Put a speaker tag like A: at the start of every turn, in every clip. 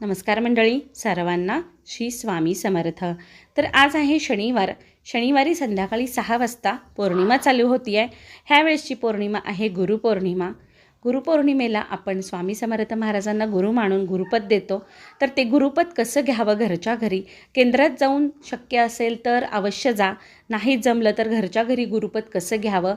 A: नमस्कार मंडळी सर्वांना श्री स्वामी समर्थ. तर आज आहे शनिवार. शनिवारी संध्याकाळी सहा वाजता पौर्णिमा चालू होती आहे ह्या वेळेसची पौर्णिमा. आहे गुरुपौर्णिमा गुरुपौर्णिमेला आपण स्वामी समर्थ महाराजांना गुरु मानून गुरुपद देतो. तर ते गुरुपद कसं घ्यावं घरच्या घरी? केंद्रात जाऊन शक्य असेल तर अवश्य जा. नाही जमलं तर घरच्या घरी गुरुपद कसं घ्यावं?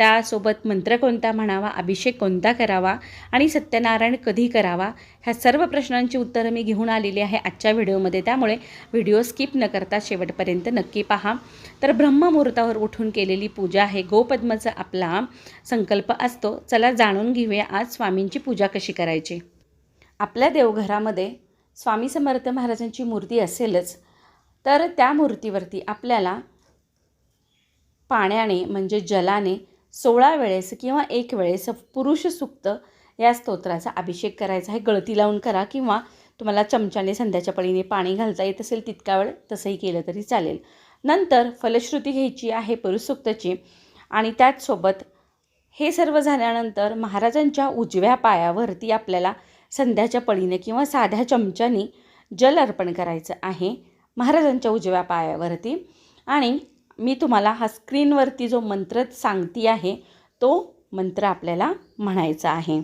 A: त्यासोबत मंत्र कोणता म्हणावा अभिषेक कोणता करावा आणि सत्यनारायण कधी करावा ह्या सर्व प्रश्नांची उत्तरं मी घेऊन आलेली आहे आजच्या व्हिडिओमध्ये. त्यामुळे व्हिडिओ स्किप न करता शेवटपर्यंत नक्की पहा. तर ब्रह्ममुहूर्तावर उठून केलेली पूजा आहे. गोपद्माचा आपला संकल्प असतो. चला जाणून घेऊया आज स्वामींची पूजा कशी करायची. आपल्या देवघरामध्ये स्वामी समर्थ महाराजांची मूर्ती असेलच तर त्या मूर्तीवरती आपल्याला पाण्याने म्हणजे जलाने सोळा वेळेस किंवा एक वेळेस पुरुष सुक्त या स्तोत्राचा अभिषेक करायचा आहे. गळती लावून करा किंवा तुम्हाला चमच्याने संध्याच्या पळीने पाणी घालता येत असेल तितका वेळ तसंही केलं तरी चालेल. नंतर फलश्रुती घ्यायची आहे पुरुषसुक्तची आणि त्याचसोबत हे सर्व झाल्यानंतर महाराजांच्या उजव्या पायावरती आपल्याला संध्याच्या पळीने किंवा साध्या चमच्याने जल अर्पण करायचं आहे. महाराजांच्या उजव्या पायावरती आणि मी तुम्हाला हा स्क्रीनवरती जो मंत्र सांगती आहे तो मंत्र आपल्याला म्हणायचा आहे.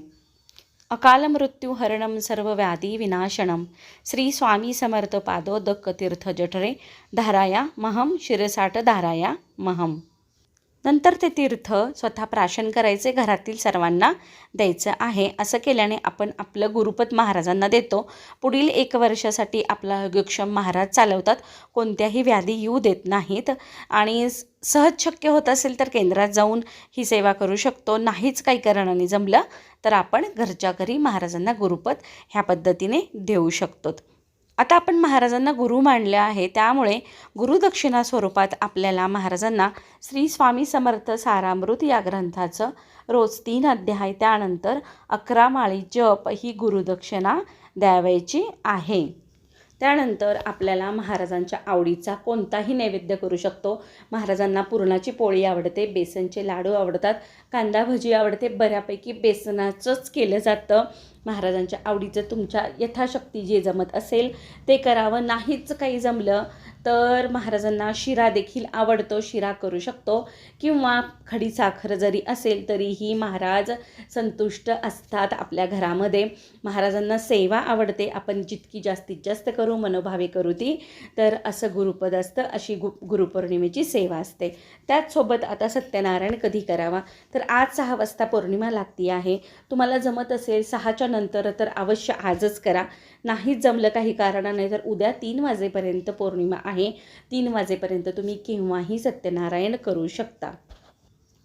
A: अकाल मृत्यू हरणम सर्व व्याधी विनाशनम श्री स्वामी समर्थ पादोदक तीर्थ जठरे धाराया महम शिरसाट धाराया महम नंतर ते तीर्थ स्वतः प्राशन करायचे घरातील सर्वांना द्यायचं आहे. असं केल्याने आपण आपलं गुरुपद महाराजांना देतो. पुढील एक वर्षासाठी आपला योगक्षम महाराज चालवतात. कोणत्याही व्याधी येऊ देत नाहीत. आणि सहज शक्य होत असेल तर केंद्रात जाऊन ही सेवा करू शकतो. नाहीच काही कारणाने जमलं तर आपण घरच्या घरी महाराजांना गुरुपद ह्या पद्धतीने देऊ शकतो. आता आपण महाराजांना गुरु मानले आहे. त्यामुळे गुरुदक्षिणा स्वरूपात आपल्याला महाराजांना श्री स्वामी समर्थ सारामृत या ग्रंथाचं रोज तीन अध्याय त्यानंतर अकरा माळी जप ही गुरुदक्षिणा द्यावायची आहे. त्यानंतर आपल्याला महाराजांच्या आवडीचा कोणताही नैवेद्य करू शकतो. महाराजांना पुरणाची पोळी आवडते बेसनचे लाडू आवडतात कांदा भजी आवडते. बऱ्यापैकी बेसनाचंच केलं जातं. महाराजांच्या आवडीचं तुमच्या यथाशक्ती जे जमत असेल ते करावं. नाहीच काही जमलं तर महाराजांना शिरा देखील आवडतो शिरा करू शकतो. किंवा खडी साखर जरी असेल तरीही महाराज संतुष्ट असतात आपल्या घरामध्ये. महाराजांना सेवा आवडते. आपण जितकी जास्तीत जास्त करू मनोभावे करू ती तर असं गुरुपद असतं. अशी गु गुरुपौर्णिमेची सेवा असते. त्याचसोबत आता सत्यनारायण कधी करावा? तर आज सहा वाजता पौर्णिमा लागती आहे. तुम्हाला जमत असेल सहाच्या नंतर तर अवश्य आजच करा. नाहीच जमलं काही कारणाने तर उद्या तीन वाजेपर्यंत पौर्णिमा आहे. तीन वाजेपर्यंत तुम्ही केव्हाही सत्यनारायण करू शकता.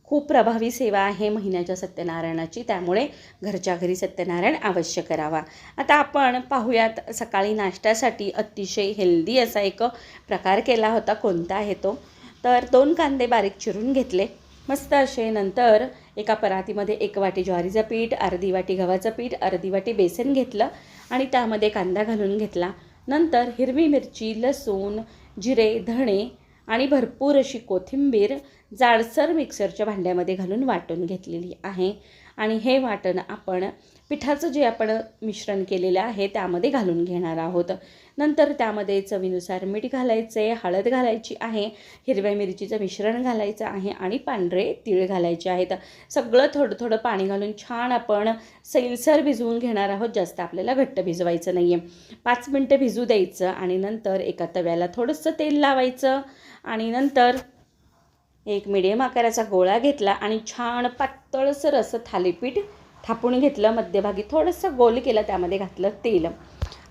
A: खूप प्रभावी सेवा आहे महिन्याच्या सत्यनारायणाची. त्यामुळे घरच्या घरी सत्यनारायण अवश्य करावा. आता आपण पाहूयात सकाळी नाश्त्यासाठी अतिशय हेल्दी असा एक प्रकार केला होता. कोणता आहे तो? तर दोन कांदे बारीक चिरून घेतले. मस्त असे नंतर एका परातीमध्ये एक वाटी ज्वारीचं पीठ अर्धी वाटी गव्हाचं पीठ अर्धी वाटी बेसन घेतलं आणि त्यामध्ये कांदा घालून घेतला. नंतर हिरवी मिरची लसूण जिरे धणे आणि भरपूर अशी कोथिंबीर जाडसर मिक्सरच्या भांड्यामध्ये घालून वाटून घेतलेली आहे. आणि हे वाटण आपण पिठाचं जे आपण मिश्रण केलेलं आहे त्यामध्ये घालून घेणार आहोत. नंतर त्यामध्ये चवीनुसार मीठ घालायचे हळद घालायची आहे हिरव्या मिरचीचं मिश्रण घालायचं आहे आणि पांढरे तीळ घालायचे आहेत. सगळं थोडं थोडं पाणी घालून छान आपण सैलसर भिजवून घेणार आहोत. जास्त आपल्याला घट्ट भिजवायचं नाही आहे पाच मिनटं भिजू द्यायचं आणि नंतर एका तव्याला थोडंसं तेल लावायचं आणि नंतर एक मिडियम आकाराचा गोळा घेतला आणि छान पातळसर असं थालीपीठ थापून घेतलं मध्यभागी थोडंसं गोल केलं त्यामध्ये घातलं तेल.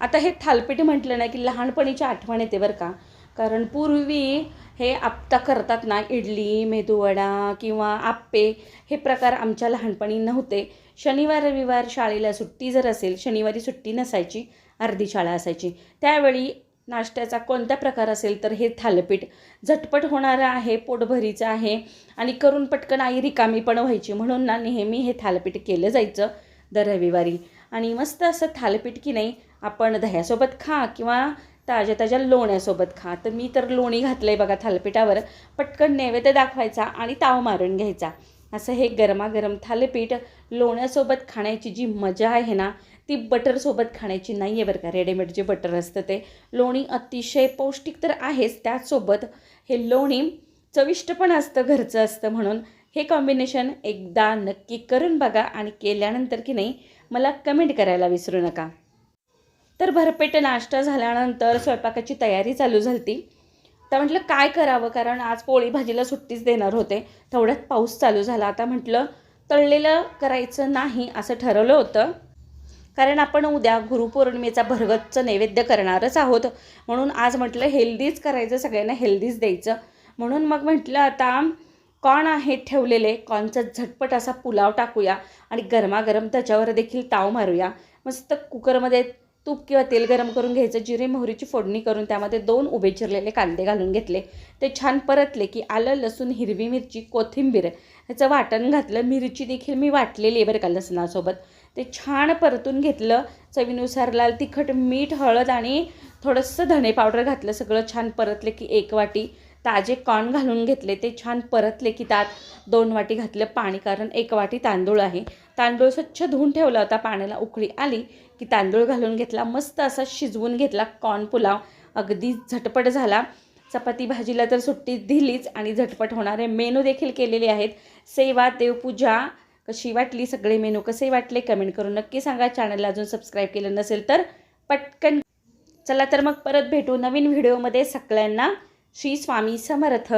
A: आता हे थालपीठ म्हटलं ना की लहानपणीची आठवण येते बरं का. कारण पूर्वी हे आप्ता करतात ना इडली मेदूवडा किंवा आप्पे हे प्रकार आमच्या लहानपणी नव्हते. शनिवार रविवार शाळेला सुट्टी जर असेल शनिवारी सुट्टी नसायची अर्धी शाळा असायची. त्यावेळी नाश्त्याचा कोणता प्रकार असेल तर हे थालपीठ झटपट होणारं आहे पोटभरीचं आहे आणि करून पटकन आई रिकामी पण व्हायची. म्हणून ना नेहमी हे थालपीठ केलं जायचं दर रविवारी. आणि मस्त असं थालपीठ की नाही आपण दह्यासोबत खा किंवा ताज्या ताज्या लोण्यासोबत खा. तर मी तर लोणी घातलं आहे बघा थालपीठावर. पटकन नैवेद्य दाखवायचा आणि ताव मारून घ्यायचा. असं हे गरमागरम थालीपीठ लोण्यासोबत खाण्याची जी मजा आहे ना ती बटरसोबत खाण्याची नाही आहे बरं का. रेडीमेड जे बटर असतं ते. लोणी अतिशय पौष्टिक तर आहेच. त्याचसोबत हे लोणी चविष्ट पण असतं घरचं असतं म्हणून. हे कॉम्बिनेशन एकदा नक्की करून बघा आणि केल्यानंतर की नाही मला कमेंट करायला विसरू नका. तर भरपेट नाश्ता झाल्यानंतर स्वयंपाकाची तयारी चालू झाली तर म्हटलं काय करावं? कारण आज पोळी भाजीला सुट्टीच देणार होते. तेवढ्यात पाऊस चालू झाला. आता म्हटलं तळलेलं करायचं नाही असं ठरवलं होतं. कारण आपण उद्या गुरुपौर्णिमेचा भरगतच नैवेद्य करणारच आहोत. म्हणून आज म्हटलं हेल्दीच करायचं सगळ्यांना हेल्दीच द्यायचं. म्हणून मग म्हटलं आता कॉन आहेत ठेवलेले कॉर्नचा झटपट असा पुलाव टाकूया आणि गरमागरम त्याच्यावर देखील ताव मारूया. मस्त कुकरमध्ये तूप किंवा तेल गरम करून घ्यायचं जिरे मोहरीची फोडणी करून त्यामध्ये दोन उभे चिरलेले कांदे घालून घेतले. ते छान परतले की आलं लसूण हिरवी मिरची कोथिंबीर ह्याचं वाटण घातलं. मिरची देखील मी वाटलेली आहे बरं का लसणासोबत. ते छान परतून घेतलं. चवीनुसार लाल तिखट मीठ हळद आणि थोडंसं धणे पावडर घातलं. सगळं छान परतले की एक वाटी. ताजे कॉर्न घालून घेतले. ते छान परतले की त्यात दोन वाटी घातलं पाणी कारण एक वाटी तांदूळ आहे. तांदूळ स्वच्छ धुवून ठेवला होता. पाण्याला उकळी आली की तांदूळ घालून घेतला. मस्त असा शिजवून घेतला कॉर्न पुलाव. अगदी झटपट झाला. चपाती भाजीला तर सुट्टी दिलीच आणि झटपट होणारे मेनू देखील केलेले आहेत. सेवा देवपूजा कशी वाटली सगळे मेनू कसे वाटले कमेंट करून नक्की सांगा. चॅनलला अजून सबस्क्राईब केलं नसेल तर पटकन. चला तर मग परत भेटू नवीन व्हिडिओमध्ये सगळ्यांना श्री स्वामी समर्थ.